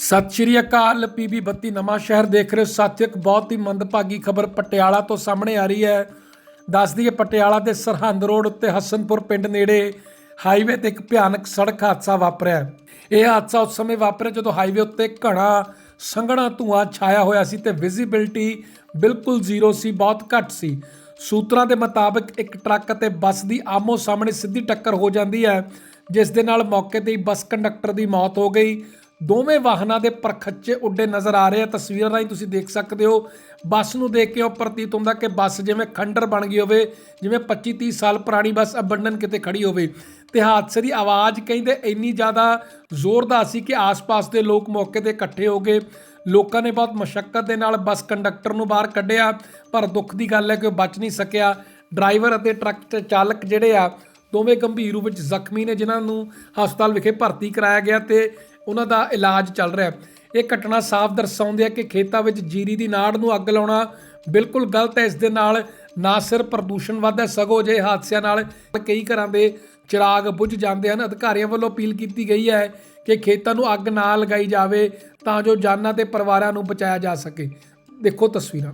ਸਤਿ ਸ਼੍ਰੀ ਅਕਾਲ ਪੀਬੀ 32 ਨਵਾਂ ਸ਼ਹਿਰ ਦੇਖ ਰਹੇ ਹੋ। ਸਾਥੀਓ, ਇੱਕ ਬਹੁਤ ਹੀ ਮੰਦਭਾਗੀ ਖਬਰ ਪਟਿਆਲਾ ਤੋਂ ਸਾਹਮਣੇ ਆ ਰਹੀ ਹੈ। ਦੱਸ ਦਈਏ, ਪਟਿਆਲਾ ਦੇ ਸਰਹੰਦ ਰੋਡ ਉੱਤੇ ਹਸਨਪੁਰ ਪਿੰਡ ਨੇੜੇ ਹਾਈਵੇ ਤੇ ਇੱਕ ਭਿਆਨਕ ਸੜਕ ਹਾਦਸਾ ਵਾਪਰਿਆ ਇਹ ਹਾਦਸਾ ਉਸ ਸਮੇਂ ਵਾਪਰਿਆ ਜਦੋਂ ਹਾਈਵੇ ਉੱਤੇ ਘਣਾ ਸੰਘਣਾ ਧੂਆਂ ਛਾਇਆ ਹੋਇਆ ਸੀ ਤੇ ਵਿਜ਼ਿਬਿਲਟੀ ਬਿਲਕੁਲ ਜ਼ੀਰੋ ਸੀ, ਬਹੁਤ ਘੱਟ ਸੀ। ਸੂਤਰਾਂ ਦੇ ਮੁਤਾਬਕ ਇੱਕ ਟਰੱਕ ਅਤੇ ਬੱਸ ਦੀ ਆਮੋ ਸਾਹਮਣੇ ਸਿੱਧੀ ਟੱਕਰ ਹੋ ਜਾਂਦੀ ਹੈ, ਜਿਸ ਦੇ ਨਾਲ ਮੌਕੇ ਤੇ ਹੀ ਬੱਸ ਕੰਡਕਟਰ ਦੀ ਮੌਤ ਹੋ ਗਈ। ਦੋਵੇਂ ਵਾਹਨਾਂ ਦੇ ਪਰਖੱਚੇ ਉੱਡੇ ਨਜ਼ਰ ਆ ਰਹੇ ਆ। ਤਸਵੀਰਾਂ ਰਾਹੀਂ ਤੁਸੀਂ ਦੇਖ ਸਕਦੇ ਹੋ, ਬੱਸ ਨੂੰ ਦੇਖ ਕੇ ਉਹ ਪ੍ਰਤੀਤ ਹੁੰਦਾ ਕਿ ਬੱਸ ਜਿਵੇਂ ਖੰਡਰ ਬਣ ਗਈ ਹੋਵੇ, ਜਿਵੇਂ 25 30 ਸਾਲ ਪੁਰਾਣੀ ਬੱਸ ਅਬੰਡਨ ਕਿਤੇ ਖੜੀ ਹੋਵੇ। ਤੇ ਹਾਦਸੇ ਦੀ ਆਵਾਜ਼ ਕਹਿੰਦੇ ਇੰਨੀ ਜ਼ਿਆਦਾ ਜ਼ੋਰਦਾਰ ਸੀ ਕਿ ਆਸ-ਪਾਸ ਦੇ ਲੋਕ ਮੌਕੇ ਤੇ ਇਕੱਠੇ ਹੋ ਗਏ। ਲੋਕਾਂ ਨੇ ਬਹੁਤ ਮਸ਼ੱਕਤ ਦੇ ਨਾਲ ਬੱਸ ਕੰਡਕਟਰ ਨੂੰ ਬਾਹਰ ਕੱਢਿਆ, ਪਰ ਦੁੱਖ ਦੀ ਗੱਲ ਹੈ ਕਿ ਉਹ ਬਚ ਨਹੀਂ ਸਕਿਆ। ਡਰਾਈਵਰ ਅਤੇ ਟਰੱਕ ਚਾਲਕ ਜਿਹੜੇ ਆ, ਦੋਵੇਂ ਗੰਭੀਰ ਰੂਪ ਵਿੱਚ ਜ਼ਖਮੀ ਨੇ, ਜਿਨ੍ਹਾਂ ਨੂੰ ਹਸਪਤਾਲ ਵਿਖੇ ਭਰਤੀ ਕਰਾਇਆ ਗਿਆ ਤੇ ਉਹਨਾਂ ਦਾ ਇਲਾਜ ਚੱਲ ਰਿਹਾ ਇਹ ਘਟਨਾ ਸਾਫ਼ ਦਰਸਾਉਂਦੀ ਹੈ ਕਿ ਖੇਤਾਂ ਵਿੱਚ ਜੀਰੀ ਦੀ ਨਾੜ ਨੂੰ ਅੱਗ ਲਾਉਣਾ ਬਿਲਕੁਲ ਗਲਤ ਹੈ। ਇਸ ਦੇ ਨਾਲ ਨਾ ਸਿਰ ਪ੍ਰਦੂਸ਼ਣ ਵੱਧਦਾ ਸਗੋਂ ਜੇ ਹਾਦਸਿਆਂ ਨਾਲ ਕਈ ਘਰਾਂ ਦੇ ਚਿਰਾਗ ਬੁਝ ਜਾਂਦੇ ਹਨ। ਅਧਿਕਾਰੀਆਂ ਵੱਲੋਂ ਅਪੀਲ ਕੀਤੀ ਗਈ ਹੈ ਕਿ ਖੇਤਾਂ ਨੂੰ ਅੱਗ ਨਾ ਲਗਾਈ ਜਾਵੇ ਤਾਂ ਜੋ ਜਾਨਾਂ ਤੇ ਪਰਿਵਾਰਾਂ ਨੂੰ ਬਚਾਇਆ ਜਾ ਸਕੇ। ਦੇਖੋ ਤਸਵੀਰਾਂ।